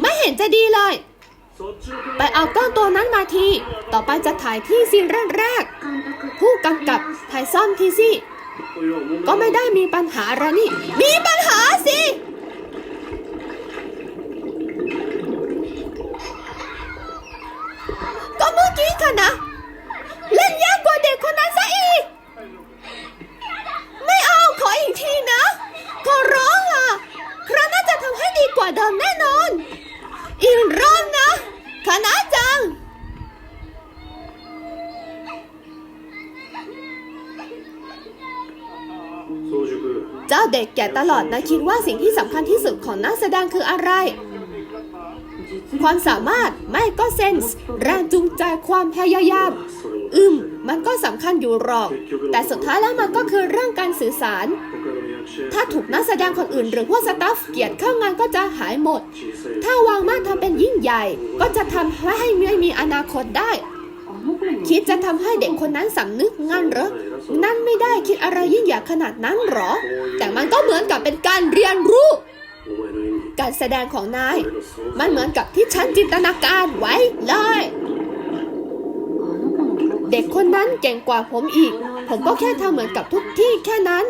ไม่เห็นจะดีเลย ไปเอากล้องตัวนั้นมาที ต่อไปจะถ่ายที่ซีนแรกๆผู้กำกับถ่ายซ่อมทีสิก็ไม่ได้มีปัญหาอะไรนี่ มีปัญหาสิก็เมื่อกี้ค่ะนะ เล่นยากกว่าเด็กคนนั้น แกตลอดนะคิดว่าสิ่งที่สำคัญที่สุดของนักแสดงคืออะไร ความสามารถไม่ก็เซนส์แรงจูงใจความพยายาม อืม มันก็สำคัญอยู่หรอก แต่สุดท้ายแล้วมันก็คือเรื่องการสื่อสาร ถ้าถูกนักแสดงคนอื่นหรือพวกสตาฟเกียดเข้างานก็จะหายหมด ถ้าวางมาตรทำเป็นยิ่งใหญ่ ก็จะทำให้ไม่มีอนาคตได้คิดจะทำให้เด็กคนนั้นสำนึกงั้นเหรอ นั่นไม่ คิดอะไรยิ่งใหญ่ขนาดนั้นหรอ แต่มันก็เหมือนกับเป็นการเรียนรู้ การแสดงของนาย มันเหมือนกับที่ฉันจินตนาการไว้เลย เด็กคนนั้นเก่งกว่าผมอีก ผมก็แค่ทำเหมือนกับทุกที่แค่นั้น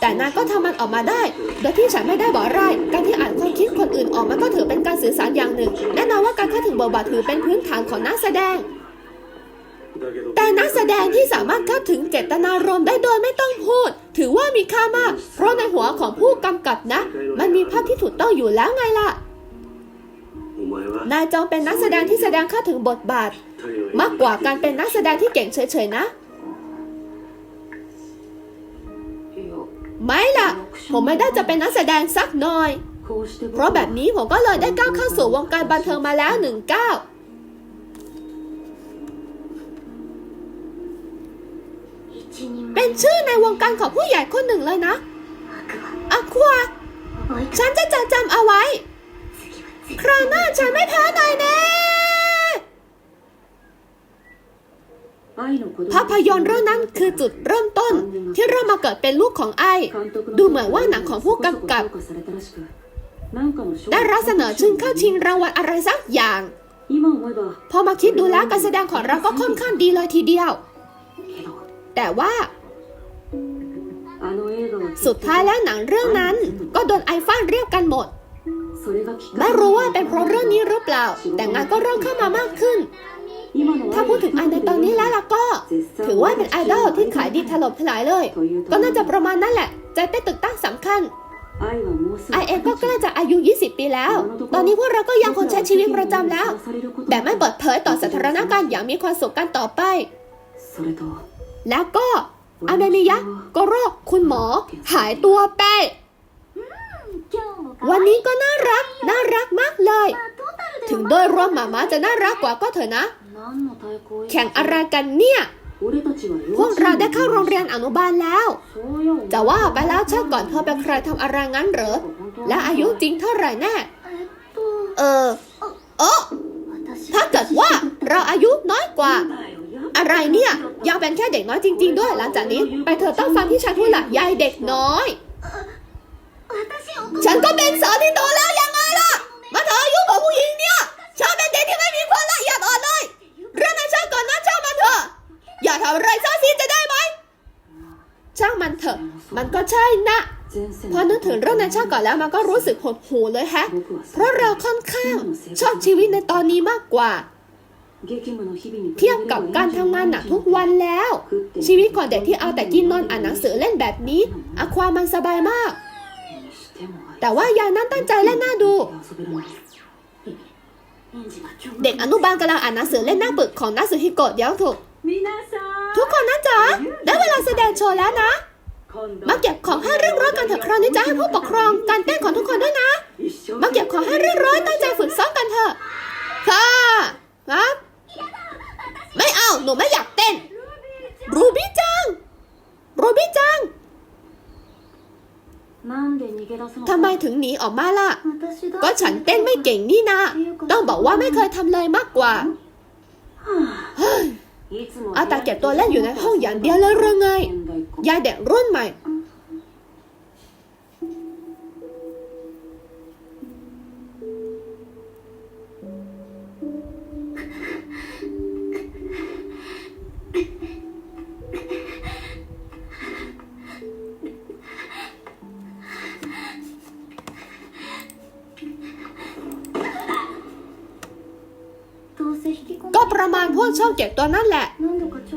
แต่นายก็ทำมันออกมาได้ โดยที่ฉันไม่ได้บอกอะไรการที่อ่านความคิดคนอื่นออกมันก็ถือเป็นการสื่อสารอย่างหนึ่ง แน่นอนว่าการเข้าถึงบทบาทถือเป็นพื้นฐานของนักแสดง แต่นักแสดงที่สามารถเข้าถึงเจตนารมณ์ได้โดยไม่ต้องพูด ถือว่ามีค่ามาก เพราะในหัวของผู้กำกับนะ มันมีภาพที่ถูกต้องอยู่แล้วไงล่ะ นายจองเป็นนักแสดงที่แสดงเข้าถึงบทบาท มากกว่าการเป็นนักแสดงที่เก่งเฉยๆนะ ไม่ล่ะ ผมไม่ได้จะเป็นนักแสดงสักหน่อย เพราะแบบนี้ผมก็เลยได้ก้าวเข้าสู่วงการบันเทิงมาแล้วหนึ่งก้าว ในวงการของผู้ใหญ่คนหนึ่งเลยนะอาควาฉันจะจดจำเอาไว้ คราวหน้าฉันไม่แพ้นายแน่ภาพยนตร์เรื่องนั้นคือจุดเริ่มต้นที่เรามาเกิดเป็นลูกของไอ้ดูเหมือนว่าหนังของผู้กำกับ ได้รับเสนอชื่เข้าชิงรางวัลอะไรสักอย่าง พอมาคิดดูแล้วการแสดงของเราก็ค่อนข้างดีเลยทีเดียว แต่ว่า สุดท้ายแล้วหนังเรื่องนั้น ก็โดนไอฟ้านเรียกกันหมด ไม่รู้ว่าเป็นเพราะเรื่องนี้หรือเปล่า แต่งานก็เริ่มเข้ามามากขึ้น ถ้าพูดถึงไอในตอนนี้แล้วล่ะก็ ถือว่าเป็นไอดอลที่ขายดีถล่มทลายเลย ก็น่าจะประมาณนั้นแหละ ใจเป็นตึกตั้งสำคัญไอเองก็ใกล้จะอายุ 20 ปีแล้ว ตอนนี้พวกเราก็ยังคงใช้ชีวิตประจำแล้ว แบบไม่เปิดเผยต่อสาธารณการอย่างมีความสุขกันต่อไป แล้วก็ อานามิยะก็รอกคุณหมอ หายตัวไป วันนี้ก็น่ารัก น่ารักมากเลย ถึงโดยรวมหมาม้าจะน่ารักกว่าก็เถอะนะ แข่งอะไรกันเนี่ย พวกเราได้เข้าโรงเรียนอนุบาลแล้ว จะว่าไปแล้วช่าก่อนเธอเป็นใครทำอะไรงั้นเหรอ และอายุจริงเท่าไหร่แน่ เออ เออถ้าเกิดว่าเราอายุน้อยกว่า อะไรเนี่ยยังเป็นแค่เด็กน้อยจริง ๆ ด้วย หลังจากนี้ ไปเธอต้องฟังที่ฉันพูดละยายเด็กน้อย私をฉันก็เป็นสาวที่โตแล้วยังไงล่ะ มาเธออายุของผู้หญิงเนี่ยชอบเป็นเด็กที่ไม่มีความละเอียดอ่อนเลย เรื่องนั้นช่างก่อนนะช่างมันเถอะ อย่าทำอะไรซ่าซีจะได้ไหมช่างมันเถอะ มันก็ใช่นะพอนึกถึงเรื่องนั้นช่างก่อนแล้วมันก็รู้สึกหดหู่เลยแฮะ เพราะเราค่อนข้างชอบชีวิตในตอนนี้มากกว่า เทียบกับการทำงานหนักทุกวันแล้ว ชีวิตของเด็กที่เอาแต่กินนอนอ่านหนังสือเล่นแบบนี้อะความมันสบายมาก แต่ว่ายายนั้นตั้งใจเล่นหน้าดู เด็กอนุบาลกำลังอ่านหนังสือเล่นหน้าปึกของนักสือฮิโกะเดี๋ยวถูกทุกคนนะจ๊ะได้เวลาแสดงโชว์แล้วนะ มาเก็บของให้เรียบร้อยกันเถอะคราวนี้จะให้ผู้ปกครองการเต้นของทุกคนด้วยนะ มาเก็บของให้เรียบร้อยตั้งใจฝึกซ้อมกันเถอะค่ะครับ ไม่เอา หนูไม่อยากเต้น รูบี้จัง รูบี้จัง ทำไมถึงหนีออกมาล่ะ私だก็ฉันเต้นไม่เก่งนี่นาต้องบอกว่าไม่เคยทำเลยมากกว่าเฮ้ยเอาแต่เก็บตัวเล่นอยู่ในห้องอย่างเดียวเลยหรือไง ยายเด็กรุ่นใหม่ ชอบเด็บตัวนั้นแหละ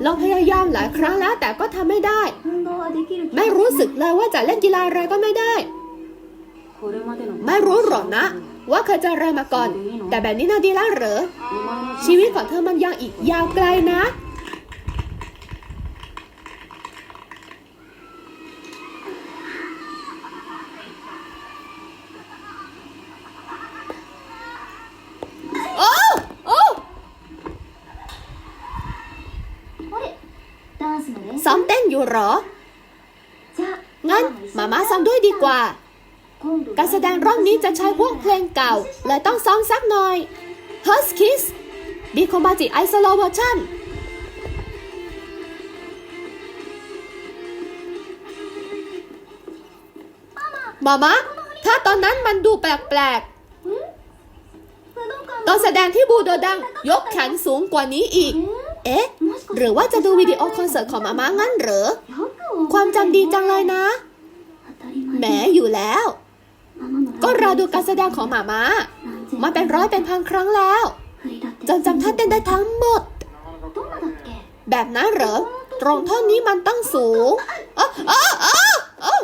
เราพยายามหลายครั้งแล้วแต่ก็ทำไม่ได้ ไม่รู้สึกเลยว่าจะเล่นกีฬาอะไรก็ไม่ได้ ไม่รู้หรอกนะ ว่าเคยจะอะไรมาก่อน แต่แบบนี้น่าดีแล้วเหรอ ชีวิตของเธอมันยังอีกยาวไกลนะ ซ้อมเต้นอยู่หรอ งั้นมาม่าซ้อมด้วยดีกว่า การแสดงรอบนี้จะใช้พวกเพลงเก่า เลยต้องซ้อมสักหน่อย h u s k i s ดีคอมบาจิไอโซโลเวอร์ชันมามะถ้าตอนนั้นมันดูแปลกๆ ตอนแสดงที่บูโดดังยกแขนสูงกว่านี้อีก เอ๊ะ หรือว่าจะดูวิดีโอคอนเสิร์ตของมาม่างั้นเหรอ ความจำดีจังเลยนะ แหมอยู่แล้ว ก็รอดูการแสดงของหมาม่ามาเป็นร้อยเป็นพันครั้งแล้ว จนจำท่าเต้นได้ทั้งหมด แบบนั้นเหรอ ตรงท่อนนี้มันตั้งสูงอ๋ออ๋ออ๋อ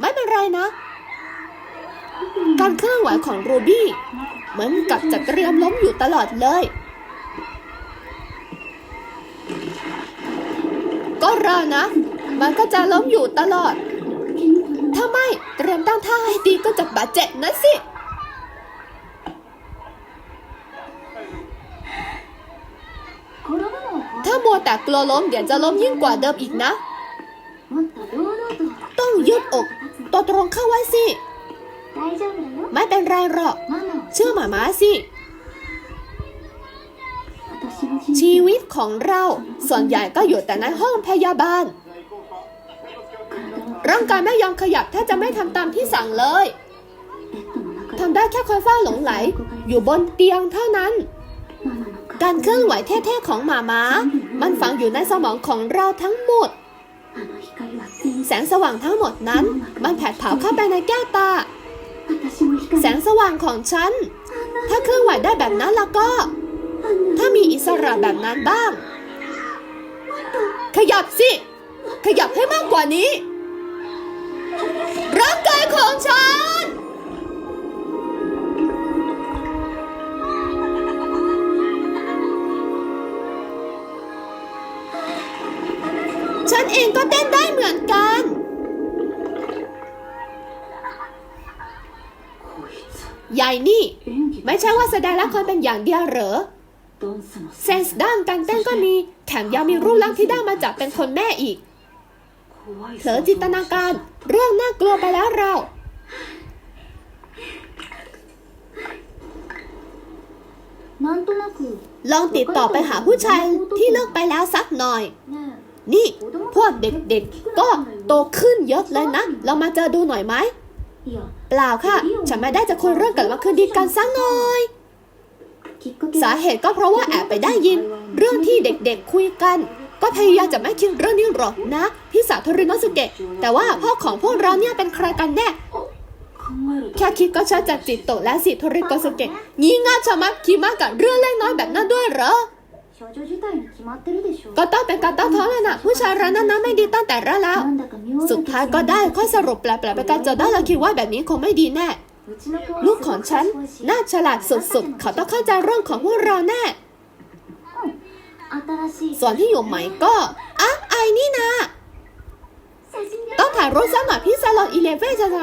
ไม่เป็นไรนะ การเคลื่อนไหวของรูบี้เหมือนกับจะเตรียมล้มอยู่ตลอดเลย ก็รอนะ มันก็จะล้มอยู่ตลอด ถ้าไม่เตรียมตั้งท่าให้ดีก็จะบาดเจ็บนะสิ ถ้ามัวแต่กลัวล้มเดี๋ยวจะล้มยิ่งกว่าเดิมอีกนะ ต้องยืดอกตัวตรงเข้าไว้สิ ไม่เป็นไรหรอก เชื่อหมาม้าสิ ชีวิตของเราส่วนใหญ่ก็อยู่แต่ในห้องพยาบาล ร่างกายไม่ยอมขยับแทบจะไม่ทำตามที่สั่งเลยทำได้แค่คอยเฝ้าหลงไหล อยู่บนเตียงเท่านั้น การเคลื่อนไหวเท่ๆของหมามามันฝังอยู่ในสมองของเราทั้งหมด แสงสว่างทั้งหมดนั้น มันแผดเผาเข้าไปในแก้วตา แสงสว่างของฉัน ถ้าเคลื่อนไหวได้แบบนั้นแล้วก็ ถ้ามีอิสระแบบนั้นบ้าง ขยับสิ ขยับให้มากกว่านี้ ร่างกายของฉัน ฉันเองก็เต้นได้เหมือนกันใหญ่นี่ ไม่ใช่ว่าแสดงละครเป็นอย่างเดียวเหรอ เซนส์ด้านการเต้นก็มี แถมยังมีรูปร่างที่ได้มาจากเป็นคนแม่อีก เผลอจินตนาการ เรื่องน่ากลัวไปแล้วเรา ลองติดต่อไปหาผู้ชายที่เลิกไปแล้วสักหน่อย นี่ พวกเด็กๆ ก็โตขึ้นเยอะเลยนะ เรามาเจอดูหน่อยไหม เปล่าค่ะ ฉันไม่ได้จะคุยเรื่องกันว่าคืนดีกันสักหน่อย สาเหตุก็เพราะว่าแอบไปได้ยิน เรื่องที่เด็กๆคุยกัน ก็พยายามจะไม่คิดเรื่องนี้หรอกนะ พี่สาวโทริโนสุเกะแต่ว่าพ่อของพวกเราเนี่ยเป็นใครกันแน่แค่คิดก็ชอดจากจิตโตและสิโทริโกสุเกะงี้ง่าชะมัดคิดมากกับเรื่องเล็กน้อยแบบนั้นด้วยเหรอก็ต้องเป็นการตั้งท้องแล้วนะผู้ชายร้านนั้นไม่ดีตั้งแต่แรกแล้ว สุดท้ายก็ได้ข้อสรุปแปลกๆไปกันจะได้เราคิดว่าแบบนี้คงไม่ดีแน่ ลูกของฉันน่าฉลาดสุดๆ เขาต้องเข้าใจเรื่องของพวกเราแน่ ส่วนที่อยู่ใหม่ก็อะไอ้นี่นะ ต้องถ่ายรูปสมัครพี่ซาลอนอีเลเว่นจะท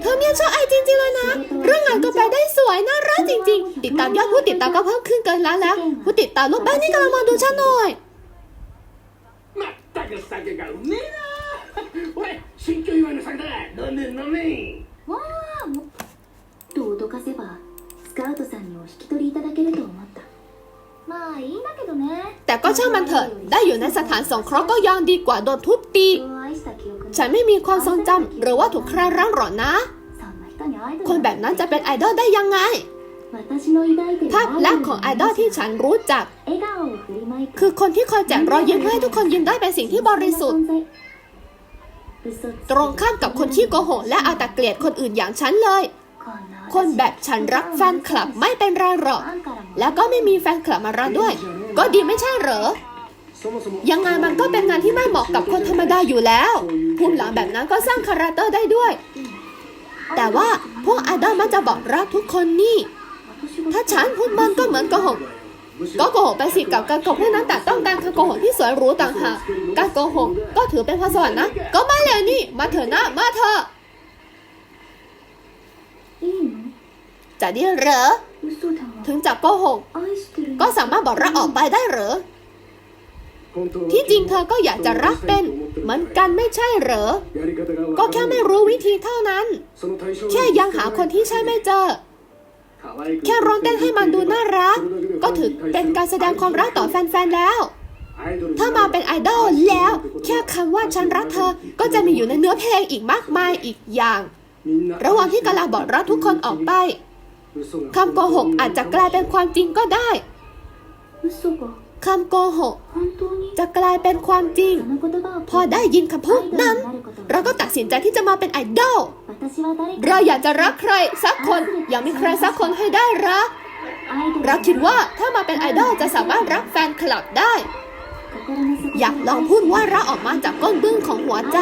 เธอเนี่ยชอบไอจริงๆเลยนะ เรื่องงานก็ไปได้สวยน่ารักจริง ๆ ติดตามยอดผู้ติดตามก็เพิ่มขึ้นเกินแล้วแล้ว ผู้ติดตามลูกบ้านนี่กำลังมองดูฉันหน่อยว้า かせばスカウトさんにお引き取りいただけると思ったまあいいんだけどね แต่ก็ช่างมันเถอะ ได้อยู่ในสถานสงเคราะห์ก็ยังดีกว่าโดนทุบตี 人を愛した記憶に ฉันไม่มีความทรงจำหรือว่าถูกใครร้างหรอกนะ そんな人にアイドル คนแบบนั้นจะเป็นไอดอลได้ยังไง 私の抱いてる ภาพลักษณ์ของไอดอลที่ฉันรู้จัก 笑顔を振りまいて คือคนที่คอยแจกรอยยิ้มเพื่อให้ทุกคนยิ้มได้เป็นสิ่งที่บริสุทธิ์ 嘘つき ตรงข้ามกับคนที่โกหกและเอาแต่เกลียดคนอื่นอย่างฉันเลย こんな คนแบบฉันรักแฟนคลับไม่เป็นไรหรอก แล้วก็ไม่มีแฟนคลับมารักด้วย ก็ดีไม่ใช่เหรอ ยังไงมันก็เป็นงานที่ไม่เหมาะกับคนธรรมดาอยู่แล้วภูมิหลังแบบนั้นก็สร้างคาแรคเตอร์ได้ด้วย แต่ว่าพวกไอดอลมันจะบอกรักทุกคนนี่ ถ้าฉันพูดมันก็เหมือนโกหกก็โกหกไปสิกับการโกหกนั้นแต่ต้องการการโกหกที่สวยหรูต่างหากการโกหกก็ถือเป็นพรสวรรค์นะ ก็มาเลยนี่ มาเถอะนะ มาเถอะ จะไดีหรอ ถึงจะโกหก ก็สามารถบอกรักออกไปได้หรอ ที่จริงเธอก็อยากจะรักเป็น เหมือนกันไม่ใช่หรอ ก็แค่ไม่รู้วิธีเท่านั้น แค่ยังหาคนที่ใช่ไม่เจอ แค่ร้องเต้นให้มันดูน่ารัก ก็ถือเป็นการแสดงความรักต่อแฟนๆแล้วถ้ามาเป็นไอดอลแล้ว แค่คำว่าฉันรักเธอ ก็จะมีอยู่ในเนื้อเพลงอีกมากมายอีกอย่าง ระหว่างที่กำลังบอกรักทุกคนออกไป คำโกหกอาจจะกลายเป็นความจริงก็ได้ คำโกหก จะกลายเป็นความจริง พอได้ยินคำพูดนั้น เราก็ตัดสินใจที่จะมาเป็นไอดอลเราอยากจะรักใครสักคน อยากมีใครสักคนให้ได้รัก เราคิดว่าถ้ามาเป็นไอดอลจะสามารถรักแฟนคลับได้ อยากลองพูดว่าเราออกมาจากก้นบึ้งของหัวใจ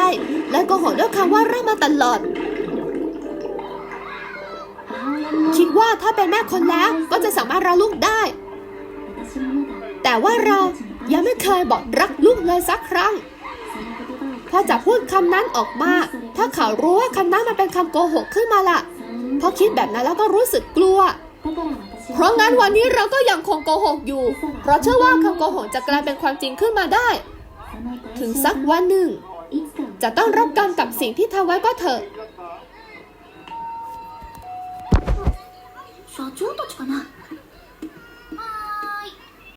และก็หอด้วยคำว่าเรามาตลอด คิดว่าถ้าเป็นแม่คนแล้วก็จะสามารถรักลูกได้ แต่ว่าเรายังไม่เคยบอกรักลูกเลยสักครั้ง พอจะพูดคำนั้นออกมา ถ้าเขารู้ว่าคำนั้นมันเป็นคำโกหกขึ้นมาละ่ะพอคิดแบบนั้นแล้วก็รู้สึกกลัว เพราะงั้นวันนี้เราก็ยังคงโกหกอยู่ เพราะเชื่อว่าคำโกหกจะกลายเป็นความจริงขึ้นมาได้ ถึงสักวันหนึ่ง จะต้องรับกรรมกับสิ่งที่ทำไว้ก็เถอะ 社長たちかな？